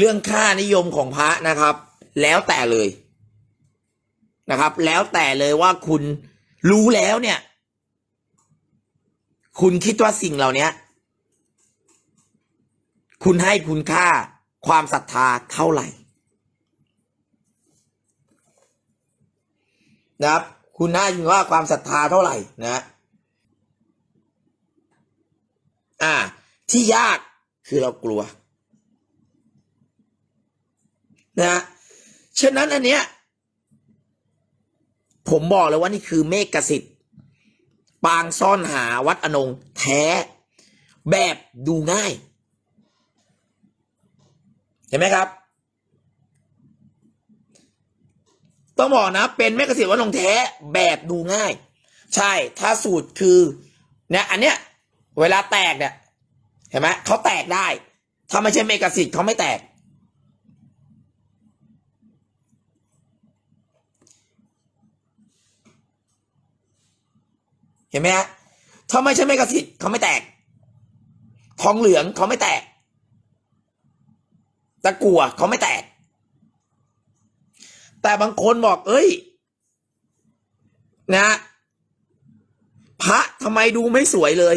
เรื่องค่านิยมของพระนะครับ แล้วแต่เลยนะครับ แล้วแต่เลยว่าคุณรู้แล้วเนี่ย คุณคิดว่าสิ่งเหล่านี้คุณให้คุณค่าความศรัทธาเท่าไหร่นะครับ คุณให้คุณค่าความศรัทธาเท่าไหร่นะอ่า ที่ยากคือเรากลัว นะฉะนั้นอันเนี้ยผมบอกเลยว่านี่คือเมฆกสิทธิ์ปางซ่อนหาวัดอนงแท้ แบบดูง่าย เห็นไหมครับ ต้องบอกนะ เป็นเมฆกสิทธิ์วัดอนงแท้แบบดูง่าย ใช่ถ้าสูตรคือเนี่ยอันเนี้ย เวลาแตกเนี่ยเห็นไหมเขาแตกได้ ถ้าไม่ใช่เมกะสิทธิ์เขาไม่แตก เห็นไหมฮะถ้าไม่ใช่เมกะสิทธิ์เขาไม่แตก ทองเหลืองเขาไม่แตก ตะกั่วเขาไม่แตก แต่บางคนบอก เอ้ย นะพระทำไมดูไม่สวยเลย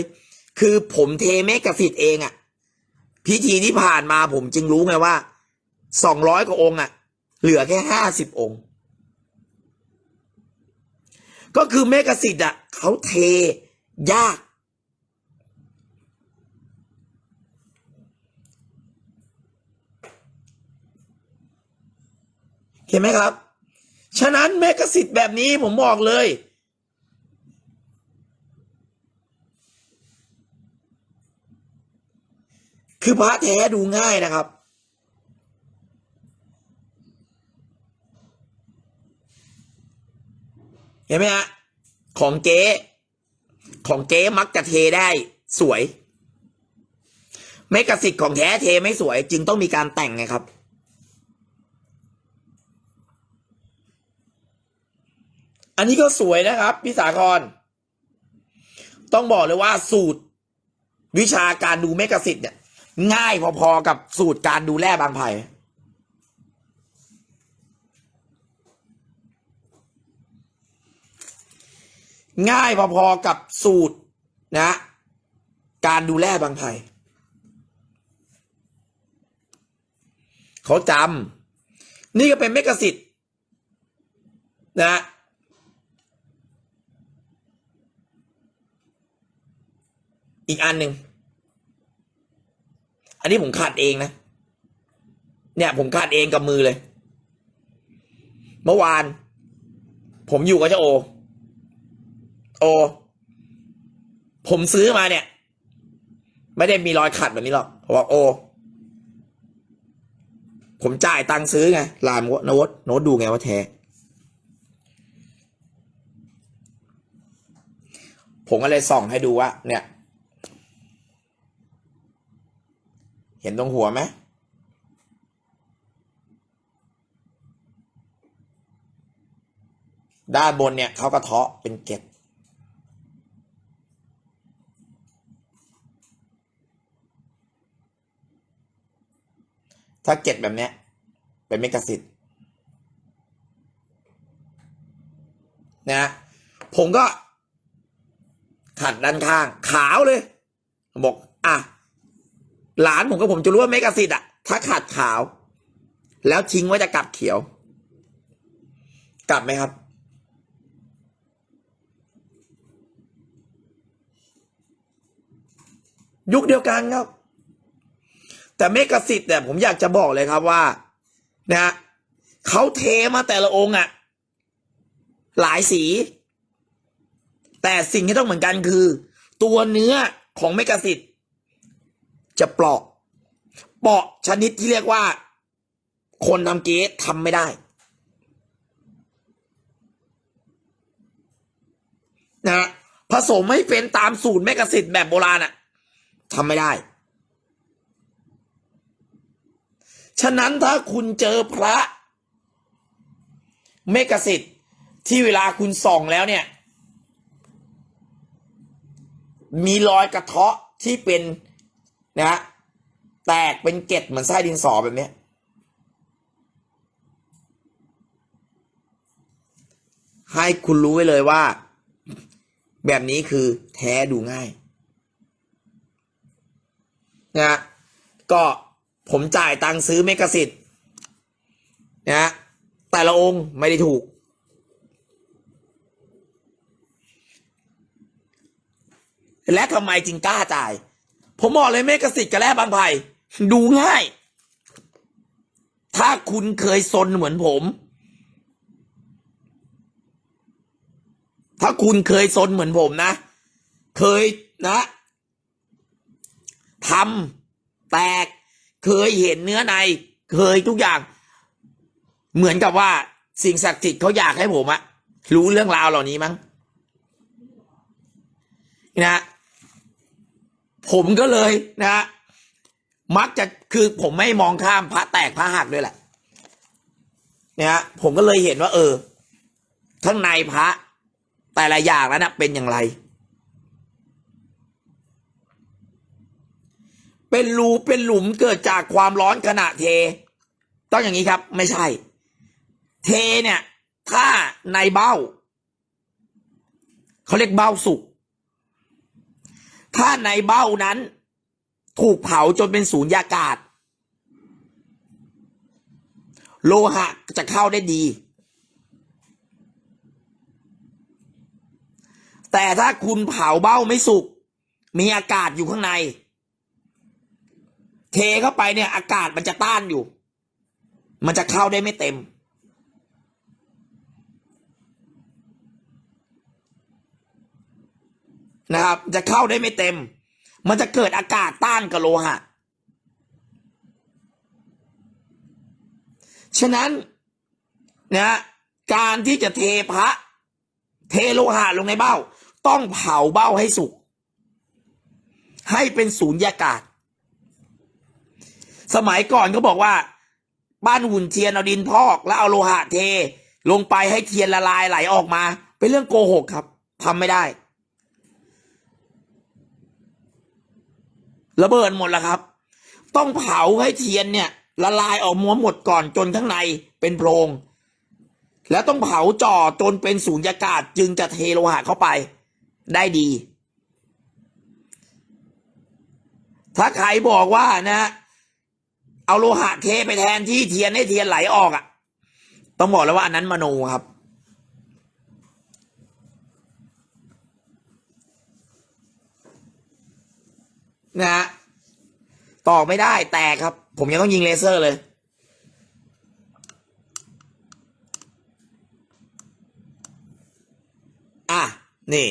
คือผมเทเมกะสิทธิ์เองอะพิธีที่ผ่านมาผมจึงรู้ไงว่าสองร้อยกว่าองค์อะเหลือแค่ห้าสิบองค์ ก็คือเมกสิทธิ์อะเขาเทยาก เห็นไหมครับ ฉะนั้นเมกสิทธิ์แบบนี้ผมบอกเลย คือพระแท้ดูง่ายนะครับ ห็นไหมฮะของเก๊ของเก๊มักจะเทได้สวยเมกะสิทธิ์ของแท้เทไม่สวย จึงต้องมีการแต่งไงครับอันนี้ก็สวยนะครับพี่สาคร ต้องบอกเลยว่าสูตร วิชาการดูเมกะสิทธิ์เนี่ย ง่ายพอๆกับสูตรการดูแร่บางไผ่ ง่ายพอๆกับสูตรนะ การดูแลบางไผ่เขาจำนี่ก็เป็นเมกสิทธิ์นะอีกอันหนึ่ง อันนี้ผมขาดเองนะ เนี่ยผมขาดเองกับมือเลย เมื่อวาน ผมอยู่กับเจ้าโอ โอ ผมซื้อมาเนี่ย ไม่ได้มีรอยขัดแบบนี้หรอกผมบอกโอ ผมจ่ายตังค์ซื้อไงลามโน้ตโน้ตดูไงว่าแท้ผมก็เลยส่องให้ดูว่า เนี่ย เห็นตรงหัวไหมด้านบนเนี่ยเขากระเทาะเป็นเกล็ด ถ้าเกล็ดแบบเนี้ย เป็นเมกะสิทธิ์นะผมก็ ขัดด้านข้าง ขาวเลย บอก อะ หลานผมกับผมจะรู้ว่าเมกะสิทธิ์อะถ้าขาดขาว แล้วทิ้งไว้จะกลับเขียว กลับไหมครับ ยุคเดียวกันครับ แต่เมกะสิทธิ์เนี่ยผมอยากจะบอกเลยครับว่านะฮะเขาเทมาแต่ละองค์อะหลายสี แต่สิ่งที่ต้องเหมือนกันคือ ตัวเนื้อของเมกะสิทธิ์จะเปราะเปราะชนิดที่เรียกว่า คนทำเก๊ทำไม่ได้นะผสมให้เป็นตามสูตรเมกะสิทธิ์แบบโบราณอะทำไม่ได้ ฉะนั้นถ้าคุณเจอพระ เมกสิทธิ์ที่เวลาคุณส่องแล้วเนี่ย มีรอยกระเทาะที่เป็นนะแตกเป็นเกล็ดเหมือนไส้ดินสอแบบนี้ให้คุณรู้ไว้เลยว่า แบบนี้คือแท้ดูง่ายนะก็ ผมจ่ายตังค์ซื้อเมกะสิทธิ์นะแต่ละองค์ไม่ได้ถูก และทำไมจึงกล้าจ่าย ผมบอกเลยเมกะสิทธิ์กับแร่บางไผ่ดูง่าย ถ้าคุณเคยซนเหมือนผม ถ้าคุณเคยซนเหมือนผมนะ เคยนะทำแตก เคยเห็นเนื้อใน เคยทุกอย่าง เหมือนกับว่า สิ่งศักดิ์สิทธิ์เขาอยากให้ผมอะรู้เรื่องราวเหล่านี้มั้งนะผมก็เลยนะ มักจะคือผมไม่มองข้ามพระแตกพระหักด้วยแหละนะฮะผมก็เลยเห็นว่า เออข้างในพระแต่ละอย่างนั้นนะเป็นอย่างไร เป็นรูเป็นหลุมเกิดจากความร้อนขณะเท ต้องอย่างนี้ครับ ไม่ใช่ เทเนี่ย ถ้าในเบ้าเขาเรียกเบ้าสุกถ้าในเบ้านั้น ถูกเผาจนเป็นสูญญากาศ โลหะจะเข้าได้ดี แต่ถ้าคุณเผาเบ้าไม่สุกมีอากาศอยู่ข้างใน เทเข้าไปเนี่ย อากาศมันจะต้านอยู่ มันจะเข้าได้ไม่เต็ม นะครับ จะเข้าได้ไม่เต็ม มันจะเกิดอากาศต้านกับโลหะ ฉะนั้นนะการที่จะเทพระ เทโลหะลงในเบ้า ต้องเผาเบ้าให้สุก ให้เป็นสูญญากาศ สมัยก่อนก็บอกว่า บ้านหุ่นเทียนเอาดินพอก แล้วเอาโลหะเท ลงไปให้เทียนละลายไหลออกมา เป็นเรื่องโกหกครับทำไม่ได้ ระเบิดหมดแล้วครับ ต้องเผาให้เทียนเนี่ย ละลายออกม้วนหมดก่อนจนข้างในเป็นโพรงแล้วต้องเผาจ่อจนเป็นสูญญากาศจึงจะเทโลหะเข้าไป ได้ดี ถ้าใครบอกว่านะ เอาโลหะเทไปแทนที่เทียนให้เทียนไหลออกอะ่ะ ต้องบอกแล้วว่าอันนั้นมโนครับ นะฮะต่อไม่ได้แตกครับ ผมยังต้องยิงเลเซอร์เลยอะนี่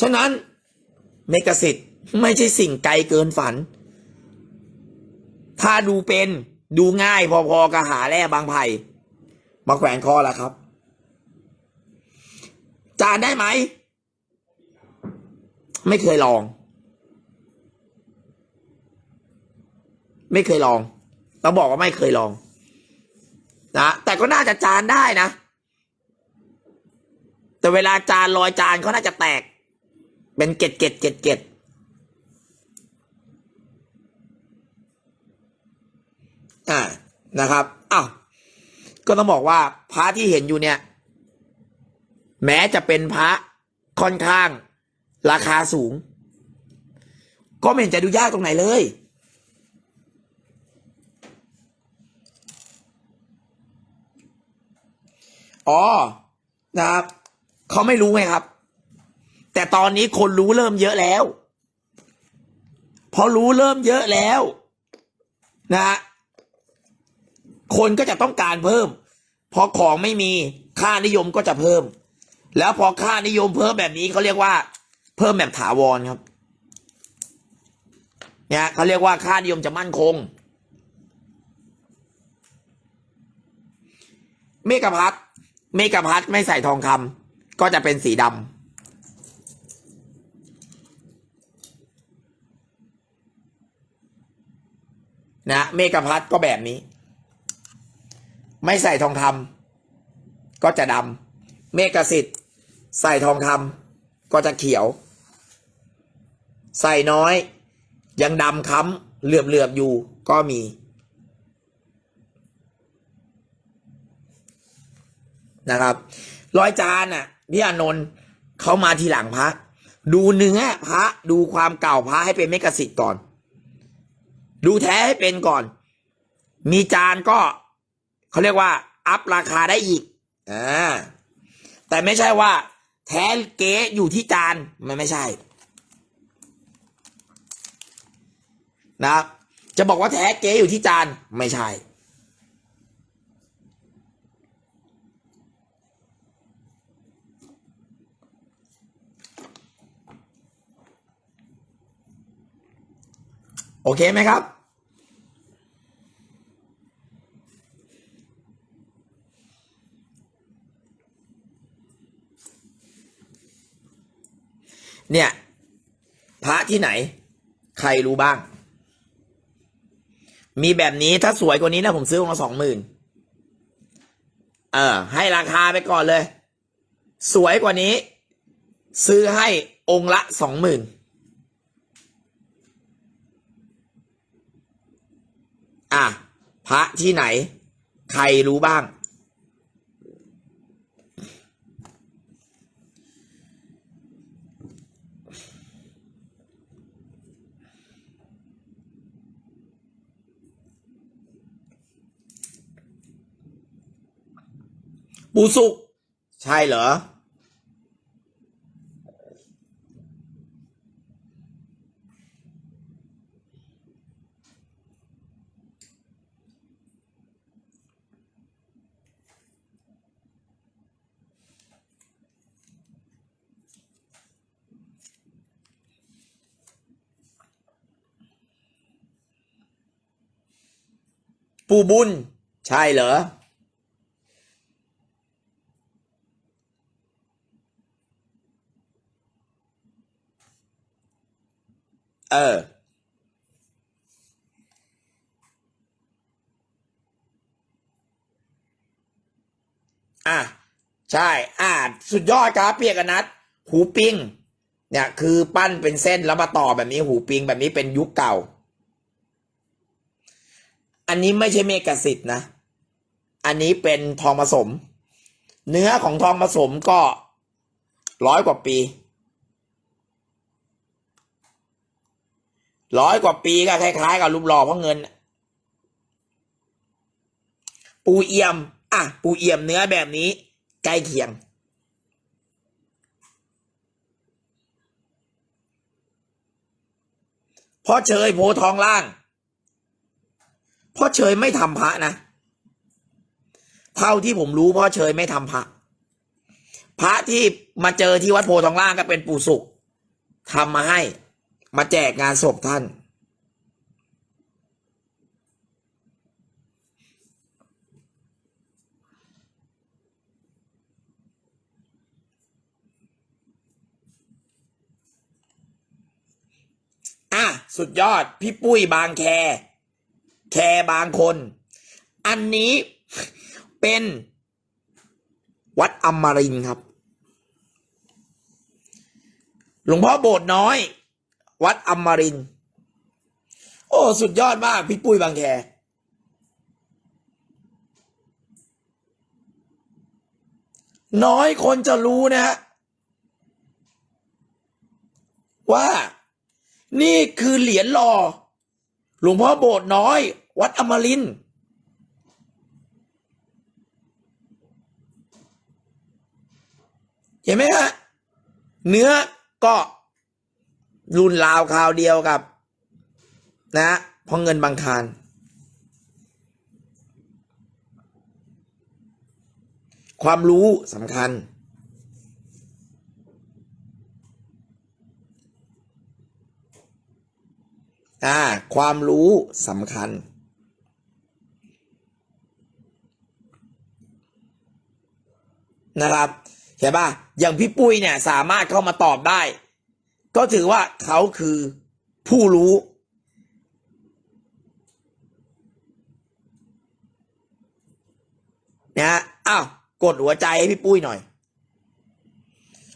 ฉะนั้นเมกสิทธิ์ไม่ใช่สิ่งไกลเกินฝัน ถ้าดูเป็นดูง่ายพอๆกับหาแร่บางไผ่มาแขวนคอแล้วครับ จานได้ไหม ไม่เคยลอง ไม่เคยลองต้องบอกว่าไม่เคยลองนะแต่ก็น่าจะจานได้นะ แต่เวลาจานลอยจานเขาน่าจะแตก เป็นเกล็ดเกล็ดเกล็ดเกล็ด อ่านะครับอ้าวก็ต้องบอกว่าพระที่เห็นอยู่เนี่ย แม้จะเป็นพระค่อนข้าง ราคาสูง ก็ไม่เห็นจะดูยากตรงไหนเลยอ๋อนะครับเขาไม่รู้ไงครับ แต่ตอนนี้คนรู้เริ่มเยอะแล้ว พอรู้เริ่มเยอะแล้ว นะฮะ คนก็จะต้องการเพิ่ม พอของไม่มีค่านิยมก็จะเพิ่ม แล้วพอค่านิยมเพิ่มแบบนี้เขาเรียกว่า เพิ่มแบบถาวรครับ เนี่ยเขาเรียกว่าค่านิยมจะมั่นคง เมกะพัทเมกะพัทไม่ใส่ทองคำก็จะเป็นสีดำนะเมกะพัทก็แบบนี้ ไม่ใส่ทองคำก็จะดำเมกสิทธิ์ใส่ทองคำก็จะเขียว ใส่น้อย ยังดำค้ำเหลือบเหลือบๆอยู่ก็มี นะครับรอยจานอะพี่อานนท์เขามาทีหลังพระ ดูเนื้อพระดูความเก่าพระให้เป็นเมกสิทธิ์ก่อน ดูแท้ให้เป็นก่อน มีจานก็ เขาเรียกว่า อัพราคาได้อีกอ่าแต่ไม่ใช่ว่า แท้เก๊อยู่ที่จานมันไม่ใช่ นะครับ จะบอกว่าแท้เก๊อยู่ที่จานไม่ใช่โอเคไหมครับ เนี่ย พระที่ไหน ใครรู้บ้าง มีแบบนี้ถ้าสวยกว่านี้นะผมซื้อองค์ละสองหมื่นเออ ให้ราคาไปก่อนเลย สวยกว่านี้ ซื้อให้องค์ละสองหมื่นอะ พระที่ไหน ใครรู้บ้าง ปูสุก ใช่เหรอ ปูบุญ ใช่เหรอ เออ อะ ใช่ อะสุดยอดครับเปียกนัด หูปิ้ง เนี่ย คือปั้นเป็นเส้นแล้วมาต่อแบบนี้หูปิงแบบนี้เป็นยุคเก่า อันนี้ไม่ใช่เมกะสิทธิ์นะ อันนี้เป็นทองผสม เนื้อของทองผสมก็ร้อยกว่าปี ร้อยกว่าปีก็คล้ายๆกับรูปหล่อเพราะเงิน ปูเอี่ยม อะ ปูเอี่ยมเนื้อแบบนี้ ใกล้เคียง พ่อเชยโพทองล่าง พ่อเชยไม่ทำพระนะ เท่าที่ผมรู้พ่อเชยไม่ทำพระ พระที่มาเจอที่วัดโพทองล่างก็เป็นปู่สุขทำมาให้ มาแจกงานศพท่าน อะ สุดยอด พี่ปุ้ยบางแค แคบางคน อันนี้เป็นวัดอมรินทร์ครับ หลวงพ่อโบสถ์น้อย วัดอมริน โอ้ สุดยอดมาก พี่ปุ้ยบางแคน้อยคนจะรู้นะฮะ ว่านี่คือเหรียญหล่อหลวงพ่อโบสถ์น้อย วัดอมรินเห็นไหมฮะ เนื้อก็ รุ่นราวคราวเดียวกับ นะเพราะเงินบางคารความรู้สำคัญ อ่า ความรู้สำคัญ นะครับ เห็นป่ะ อย่างพี่ปุ้ยเนี่ย สามารถเข้ามาตอบได้ ก็ถือว่าเขาคือผู้รู้นะฮะอ้าวกดหัวใจให้พี่ปุ้ยหน่อย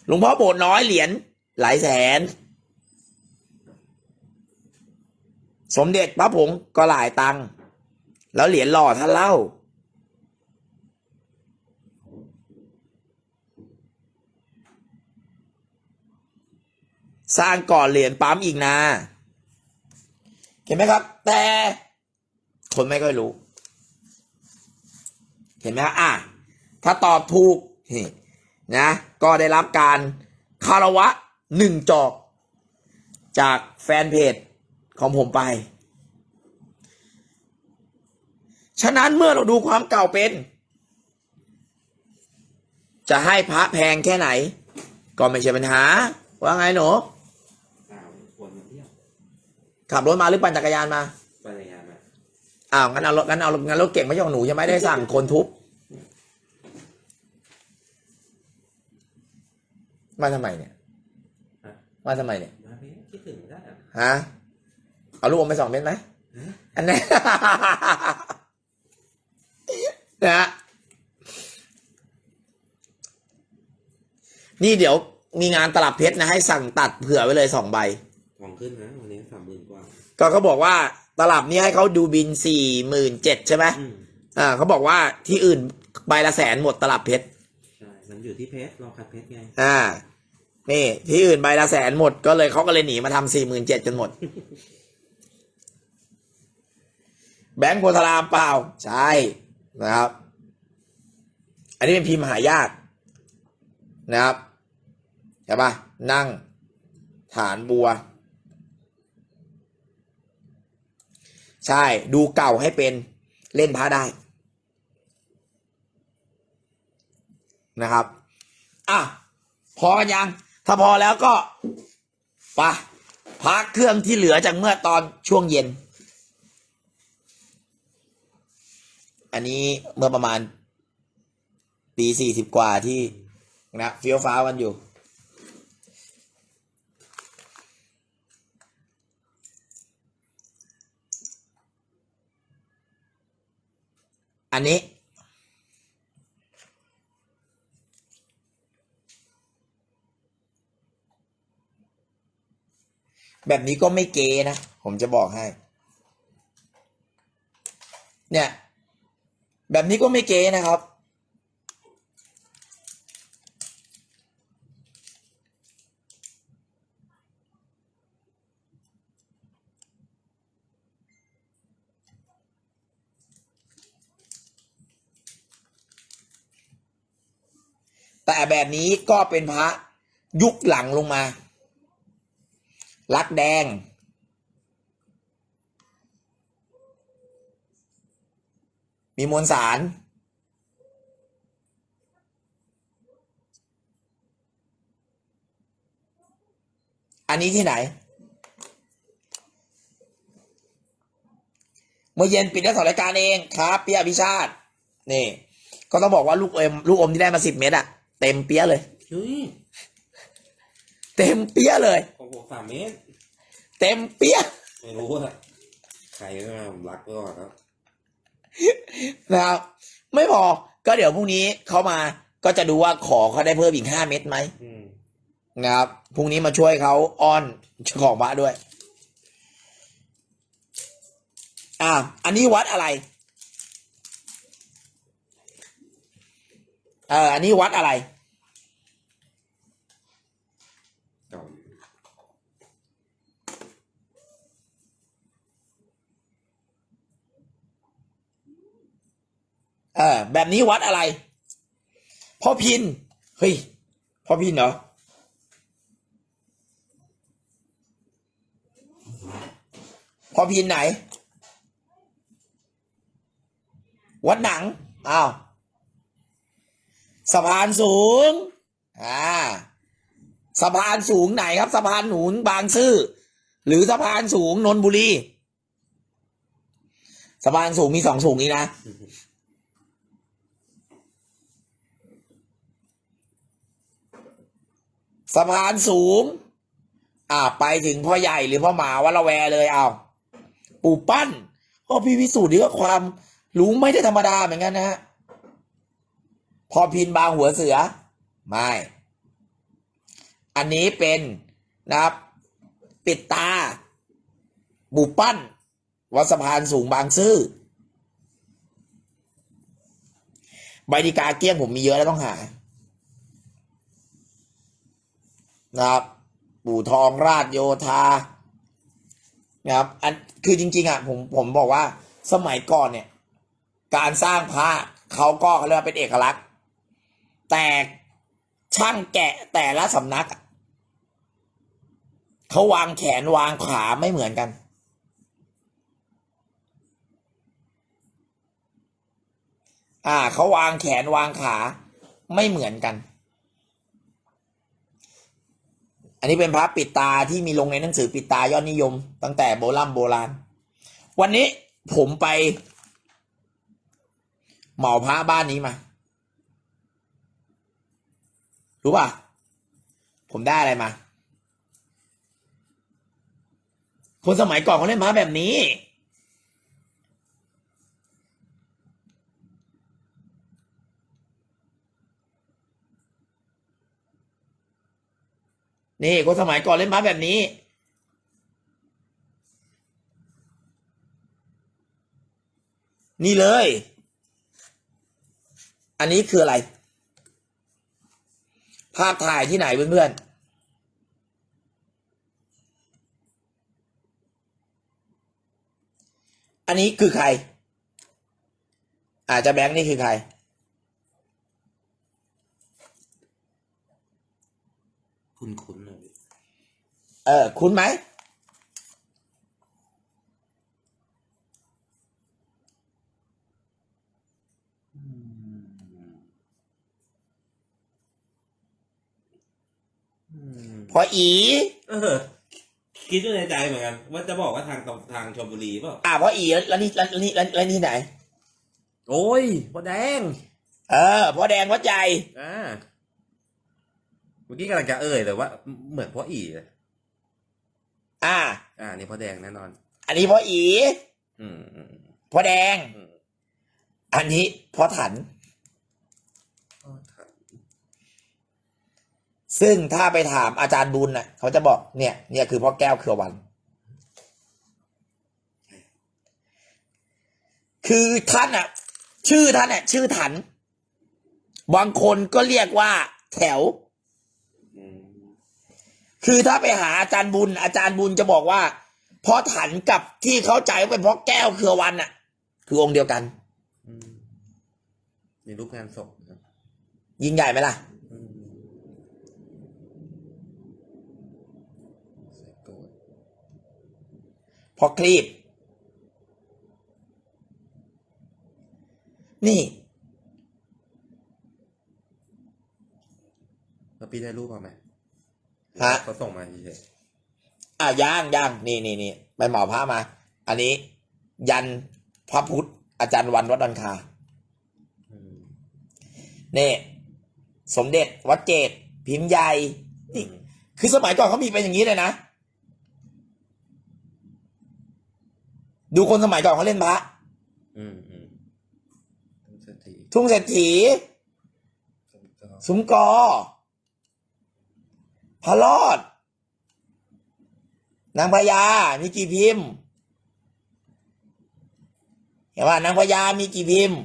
หลวงพ่อโบสน้อยเหรียญหลายแสน สมเด็จพระผงก็หลายตังค์แล้วเหรียญหล่อท่านเล่า สร้างก่อนเหรียญปั๊มอีกนะ เห็นไหมครับ แต่คนไม่ค่อยรู้ เห็นไหมครับอะถ้าตอบถูกนี่นะ ก็ได้รับการคารวะหนึ่งจอก จากแฟนเพจของผมไป ฉะนั้นเมื่อเราดูความเก่าเป็น จะให้พระแพงแค่ไหน ก็ไม่ใช่ปัญหา ว่าไงหนู อ้าวคนมาเที่ยว ขับรถมาหรือปั่นจักรยานมาไปรายงานมาอ้าวงั้นเอารถงั้นเอางั้นรถเก่งไม่ใช่ของหนูใช่ไหมได้สั่งคนทุบมาทำไมเนี่ยมาทำไมเนี่ยมาเพี่คิดถึงได้อะฮะเอาลูกอมไปสองเม็ดไหมฮะอันนี้ นะฮะนี่เดี๋ยวมีงานตลับเพชรนะให้สั่งตัดเผื่อไว้เลยสองใบ ของขึ้นนะวันนี้สามหมื่นกว่า ก็เขาบอกว่าตลับนี้ให้เขาดูบินสี่หมื่นเจ็ดใช่ไหมอืมอ่าเขาบอกว่าที่อื่นใบละแสนหมดตลับเพชร ใช่ มันอยู่ที่เพชรรอคัดเพชรไง อ่า นี่ ที่อื่นใบละแสนหมดก็เลยเขาก็เลยหนีมาทำสี่หมื่นเจ็ดจนหมด แบงค์โพธารามเปล่า ใช่ นะครับ อันนี้เป็นพิมพ์หายากนะครับใช่ปะนั่ง ฐานบัว ใช่ดูเก่าให้เป็นเล่นพระได้นะครับ อะ พอยัง ถ้าพอแล้วก็ไปะพักเครื่องที่เหลือจากเมื่อตอนช่วงเย็น อันนี้เมื่อประมาณ ปีสี่สิบกว่าที่นะเฟี้ยวฟ้าวกันอยู่ อันนี้ แบบนี้ก็ไม่เกนะ ผมจะบอกให้ เนี่ย แบบนี้ก็ไม่เกนะครับ แต่แบบนี้ก็เป็นพระยุคหลังลงมา ลักแดง มีมวลสารอันนี้ที่ไหน เมื่อเย็นปิดได้สองรายการเองครับเปียพิชาติ นี่ ก็ต้องบอกว่าลูกเอ็มลูกอมที่ได้มาสิบเม็ดอะ เต็มเปียเลย เฮ้ยเต็มเปียเลยโอ้โหสามเมตร เต็มเปียไม่รู้อะใครก็มาผมรักไว้ก่อนครับนะครับ ไม่พอก็เดี๋ยวพรุ่งนี้เขามาก็จะดูว่าขอเขาได้เพิ่มอีกห้าเม็ดไหมอืมนะครับพรุ่งนี้มาช่วยเขาอ้อนเจ้าของบ้านด้วย อ่า อันนี้วัดอะไร เอออันนี้วัดอะไร เออแบบนี้วัดอะไร พ่อพิน เฮ้ย พ่อพินเหรอ พ่อพินไหน วัดหนัง อ้าว สะพานสูง อ่า สะพานสูงไหนครับ สะพานหนุนบางซื่อ หรือสะพานสูงนนบุรี สะพานสูงมีสองสูงนี้นะ สะพานสูง อ่า ไปถึงพ่อใหญ่หรือพ่อหมาวัดละแวเลยเอาปู่ปั้นพ่อพี่วิสูจน์นี่ก็ความรู้ไม่ได้ธรรมดาเหมือนกันนะฮะ พอพินบางหัวเสือ ไม่ อันนี้เป็นนะครับ ปิดตาบุปั้นวัดสะพานสูงบางซื่อใบดีกาเกี้ยงผมมีเยอะแล้วต้องหา นะครับปปู่ทองราชโยธานะครับอันคือจริง ๆ อะ ผมผมบอกว่าสมัยก่อนเนี่ย การสร้างพระเขาก็เขาเรียกว่าเป็นเอกลักษณ์ แต่ช่างแกะแต่ละสำนักเขาวางแขนวางขาไม่เหมือนกัน อ่าเขาวางแขนวางขาไม่เหมือนกัน อันนี้เป็นพระปิดตาที่มีลงในหนังสือปิดตายอดนิยม ตั้งแต่โบราณโบราณ วันนี้ผมไปเหมาพระบ้านนี้มา รู้ป่ะ ผมได้อะไรมา คนสมัยก่อนเขาเล่นพระแบบนี้ นี่คนสมัยก่อนเล่นพระแบบนี้นี่เลย อันนี้คืออะไร ภาพถ่ายที่ไหนเพื่อนๆ อันนี้คือใคร อาจจะแบงค์นี่คือใคร คุ้นๆเลยเออ คุ้นไหม พออี เออ คิดอยู่ในใจเหมือนกัน ว่าจะบอกว่าทางตรงทางชลบุรีเปล่าอ่าพออีแล้วแล้วนี่แล้วนี่แล้วแล้วนี่ไหน โอ้ยพ่อแดง เออพอแดงวัดใจ อ่า เมื่อกี้กำลังจะเอ่ยแต่ว่า เหมือนพ่ออีเลยอ่า อ่า นี่พ่อแดงแน่นอน อันนี้พออี อืมอืมพอแดง อืม อันนี้พอถัน พ่อถัง ซึ่งถ้าไปถามอาจารย์บุญน่ะเขาจะบอกเนี่ยเนี่ยคือพ่อแก้วเครือวัน คือท่านอะชื่อท่านอะชื่อถัน บางคนก็เรียกว่าแถวอืมคือถ้าไปหาอาจารย์บุญ อาจารย์บุญจะบอกว่าพ่อถันกับที่เข้าใจว่าเป็นพ่อแก้วเครือวันน่ะ คือองค์เดียวกันอืมมีรูปงานศพนะยิ่งใหญ่ไหมล่ะ อืมใส่โกรธ พอคลีบ นี่แล้วพี่ได้รูปมาไหมฮะเขาส่งมาเฉยอะย่างย่างนี่นี่นี่ไปเหมาพระมา อันนี้ ยันพระพุทธ อาจารย์วันวัดดอนคาๆอืมนี่สมเด็จวัดเจดพิมพ์ใหญ่นี่คือสมัยก่อนเขามีเป็นอย่างนี้เลยนะ ดูคนสมัยก่อนเขาเล่นพระอืมอืมต้องสติทุ่งเศรษฐีต้องก็สุมกอ พระรอด นางพญา มีกี่พิมพ์ เห็นว่านางพญา มีกี่พิมพ์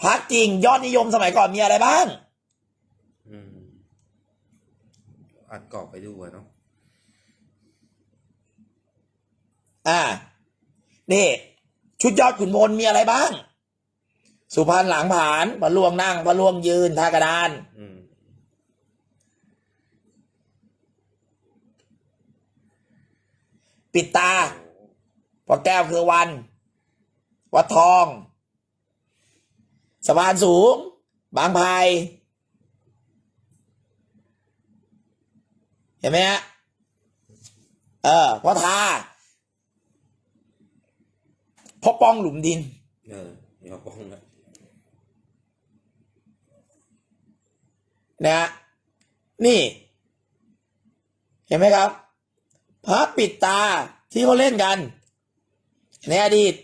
พระจริง ยอดนิยมสมัยก่อนมีอะไรบ้าง อืมอัดกรอบไปดูอะเนาะอ่า นี่ ชุดยอดขุนพลมีอะไรบ้าง สุพรรณหลังผานพระลวงนั่งพระลวงยืนท่ากระดานปิดตาพอแก้วคือวัน วัดทองสะพานสูง บางไผ่เห็นไหมฮะเออพ่อทา พ่อป้องหลุมดินเออเดี๋ยวป้องนะนะฮะนี่ เห็นไหมครับ พระปิดตาที่เขาเล่นกัน ในอดีต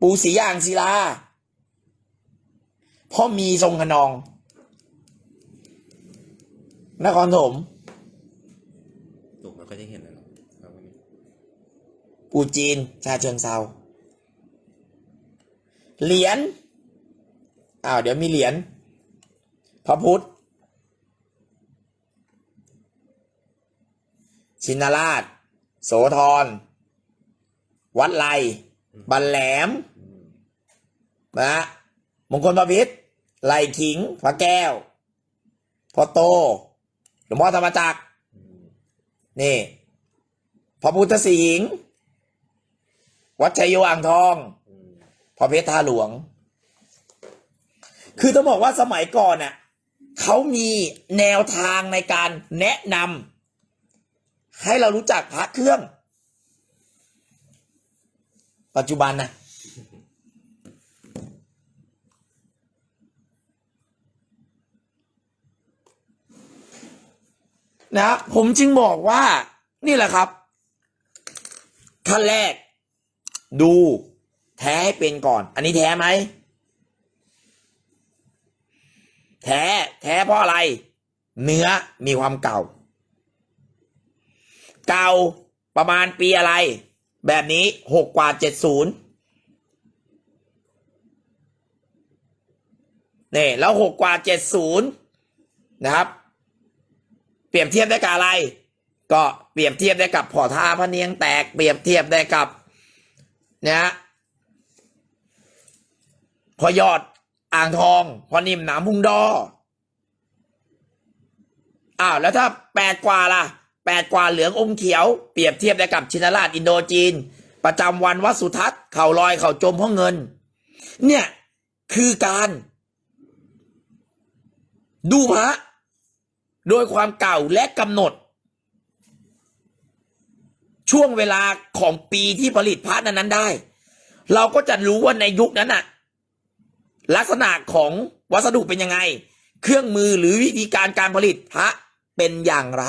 ปูสีอย่างศิลาพ่อมีทรงขนอง นครถม กูจีนชาเชิงเซาเหรียญอ้าวเดี๋ยวมีเหรียญพระพุทธ ชินราช โสธร วัดไรบันแหลมนะมงคลประวิตรไลขิงพระแก้วพอโตหลวงพ่อธรรมจักรนี่ พระพุทธสิงห์ วัดชัยโยอ่างทองพระเพชรท่าหลวง คือต้องบอกว่าสมัยก่อนน่ะเขามีแนวทางในการแนะนำให้เรารู้จักพระเครื่อง ปัจจุบันนะนะผมจึงบอกว่านี่แหละครับขั้นแรก ดูแท้ให้เป็นก่อน อันนี้แท้ไหม แท้แท้เพราะอะไร เนื้อมีความเก่า เก่าประมาณปีอะไร แบบนี้หกกว่าเจ็ดศูนย์นี่แล้วหกกว่าเจ็ดศูนย์นะครับ เปรียบเทียบได้กับอะไร ก็เปรียบเทียบได้กับพอท่าพระเนียงแตก เปรียบเทียบได้กับ นะพอยอดอ่างทอง พอนิ่มหนามพุงดออ้าวแล้วถ้าแปดกว่าล่ะแปดกว่าเหลืองอมเขียว เปรียบเทียบได้กับชินราชอินโดจีน ประจำวันวัดสุทัศน์เข่าลอยเข่าจมเพราะเงิน เนี่ยคือการ ดูพระโดยความเก่าและกำหนด ช่วงเวลาของปีที่ผลิตพระนั้นๆได้ เราก็จะรู้ว่าในยุคนั้นน่ะลักษณะของวัสดุเป็นยังไง เครื่องมือหรือวิธีการการผลิตพระเป็นอย่างไร